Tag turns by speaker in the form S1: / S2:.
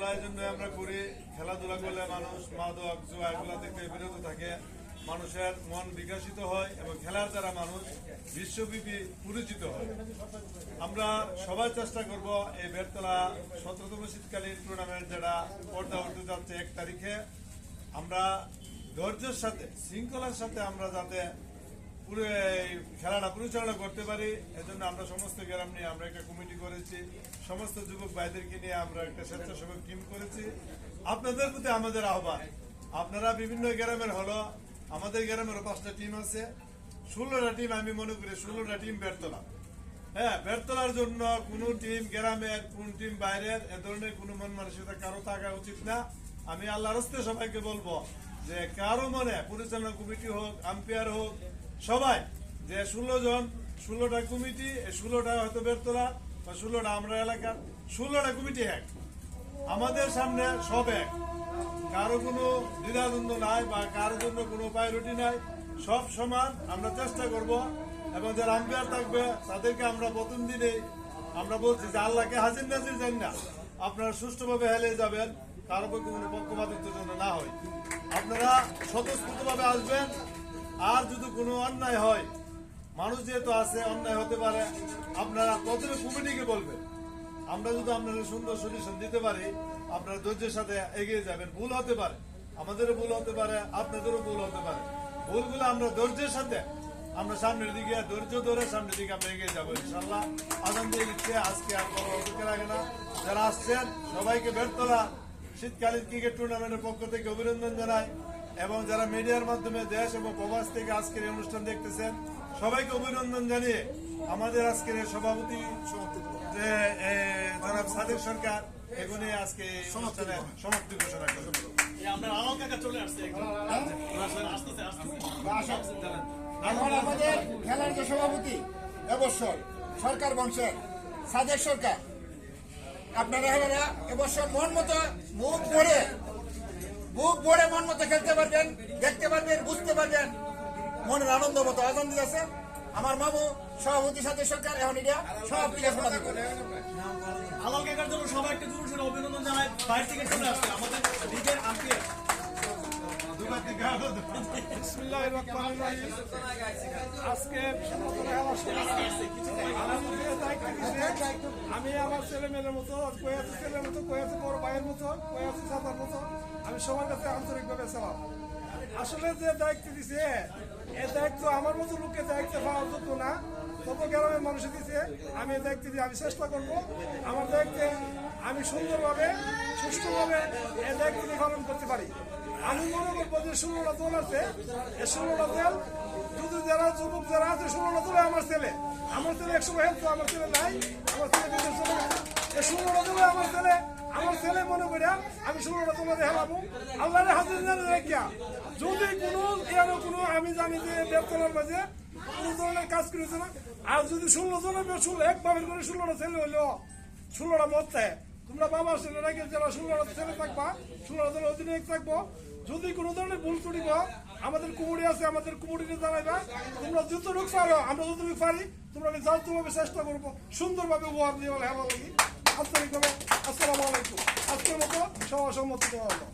S1: খেলাধুলা এই জন্য আমরা করি। খেলাধুলা করলে মানুষ মাদক, জুয়া এগুলা থেকে বিরত থাকে। মানুষের মন বিকশিত হয় এবং খেলার দ্বারা মানুষ বিশ্বব্যাপী পরিচিত হয়। আমরা সবাই চেষ্টা করব এই বেরতলা সতেরোতম শীতকালীন টুর্নামেন্ট যেটা পর্দা উঠতে যাচ্ছে এক তারিখে। আমরা ধৈর্যের সাথে, শৃঙ্খলার সাথে আমরা যাতে খেলাটা পরিচালনা করতে পারি, এজন্য আমরা সমস্ত গ্রাম নিয়ে আমরা একটা কমিটি করেছি। সমস্ত যুবক ভাইদেরকে নিয়ে আমরা একটা স্বেচ্ছাসেবক টিম করেছি। আপনাদের প্রতি আমাদের আহ্বান। আপনারা বিভিন্ন গ্রামের হলো, আমাদের গ্রামেরও পাঁচটা টিম আছে। ষোলোটা টিম আমি মনে করি ষোলোটা টিম বেরতলা। হ্যাঁ বেরতলার জন্য কোন টিম গ্রামের, কোন টিম বাইরের, এ ধরনের কোনো মন মানসিকতা কারও থাকা উচিত না। আমি আল্লাহর হস্তে সবাইকে বলব যে কারও মনে পরিচালনা কমিটি হোক আম্পায়ার হোক সবাই, যে ষোলো জন, ষোলোটা কমিটি ষোলোটা হয়তো বেরতলা বা ষোলোটা আমরা এলাকার, ষোলোটা কমিটি এক। আমাদের সামনে সব এক। কারও কোনো দ্বিধাদ্বন্দ্ব নাই বা কারও জন্য কোনো প্রায়োরিটি নাই। সব সমান, আমরা চেষ্টা করব, এবং যারা আম্পায়ার থাকবে, তাদেরকে আমরা প্রথম দিনে আমরা বলছি যে আল্লাহকে হাজির নাজির যান না। আপনারা সুষ্ঠুভাবে হেলে যাবেন, কারও পক্ষে কোনো পক্ষপাতিত্বের জন্য না হয়। আপনারা স্বতঃস্ফূর্তভাবে আসবেন আর যদি কোনো অন্যায় হয়, মানুষ যেহেতু আছে, অন্যায় হতে পারে, আপনারা প্রথমে কমিটিকে বলবেন? আমরা যদি আপনাদের সুন্দর সলিউশন দিতে পারি, আপনারা ধৈর্যের সাথে এগিয়ে যাবেন। ভুল হতে পারে। আমাদেরও ভুল হতে পারে, আপনাদেরও ভুল হতে পারে। ভুলগুলো আমরা ধৈর্যের সাথে, আমরা সামনের দিকে, ধৈর্য ধরে সামনের দিকে আমরা এগিয়ে যাব ইনশাল্লাহ আনন্দ ইচ্ছে আজকে আর কোনো অপেক্ষা লাগে না। যারা আসছেন, সবাইকে বেরতলা শীতকালীন ক্রিকেট টুর্নামেন্টের পক্ষ থেকে অভিনন্দন জানাই। এবং যারা মিডিয়ার মাধ্যমে দেশ এবং প্রবাস থেকে আজকের এই অনুষ্ঠান দেখতেছেন সবাইকে অভিনন্দন জানিয়ে আমাদের আজকের সভাপতি যে জনাব সাদেক সরকার এগুলি আজকে অনুষ্ঠানে সমাপ্তি ঘোষণা। করবেন
S2: এখন আমাদের খেলার যে সভাপতি এবছর সরকার বংশের সাদেক সরকার। আপনারা হেলারা এবছর মন মতো মুখ ভরে বুক ভরে মন মতো খেলতে পারবেন, দেখতে পারবেন, বুঝতে পারবেন। মনের আনন্দ মতো আনন্দ আছে আমার মামু সভাপতি সাথে সরকার, এখন এটা সব দিকে শোনা
S3: আলাল কাকার জন্য সবাই একটা জোর অভিনন্দন জানাই। বাইরে থেকে চলে আসছে
S4: আজকে আমি আমার ছেলে মেয়ের মতো কয়েছে ছেলের মতো কয়েছে বড় ভাইয়ের মতো কয়েছে চাচার মতো, আমি সবার কাছে আন্তরিকভাবে ছিলাম আসলে যে দায়িত্ব দিছে এই দায়িত্ব আমার মতো লোককে দায়িত্ব পাওয়ার যোগ্য না। তত গ্রামের মানুষ দিছে, আমি এই দায়িত্ব দিয়ে আমি চেষ্টা করব। আমার দায়িত্বে আমি সুন্দরভাবে, সুষ্ঠুভাবে এই দায়িত্ব পালন করতে পারি। আমি মনে করব যে ষোলোটা দল আছে, এই ষোলোটা দল যদি যারা যুবক যারা আছে, ষোলোটা দলে আমার ছেলে। আমার ছেলে একশো হেলতো আমার ছেলে নাই, আমার ছেলে। এই ষোলোটা দলে আমার ছেলে আমার ছেলে মনে করে আমি ষোলোটা দলে হেলাবো। আল্লাহ হাজির জানে রাখিয়া, যদি কোনো এরও কোনো, আমি জানি যে বেতনের মাঝে কোনো ধরনের কাজ করেছে না। আর যদি ষোলো জনের ষোলো এক ভাবের করে ষোলোটা ছেলে হইল, ষোলোটা মত তোমরা বাবা ছেলে নাকি যারা ষোলো ছেলে থাকবা ষোলো দলের অধিনায়ক থাকব যদি কোনো ধরনের ভুল ত্রুটি হয়, আমাদের কুমুরি আছে আমাদের কুমুরিকে জানাইবা। তোমরা যতটুকু পারো আমরা যতটুকু পারি তোমরা তোমাকে চেষ্টা করব সুন্দরভাবে উপহার দিয়ে হ্যাঁ আন্তরিকভাবে আসসালামু আলাইকুম। আজকের মতো সবার সম্মতি দেওয়া হলো।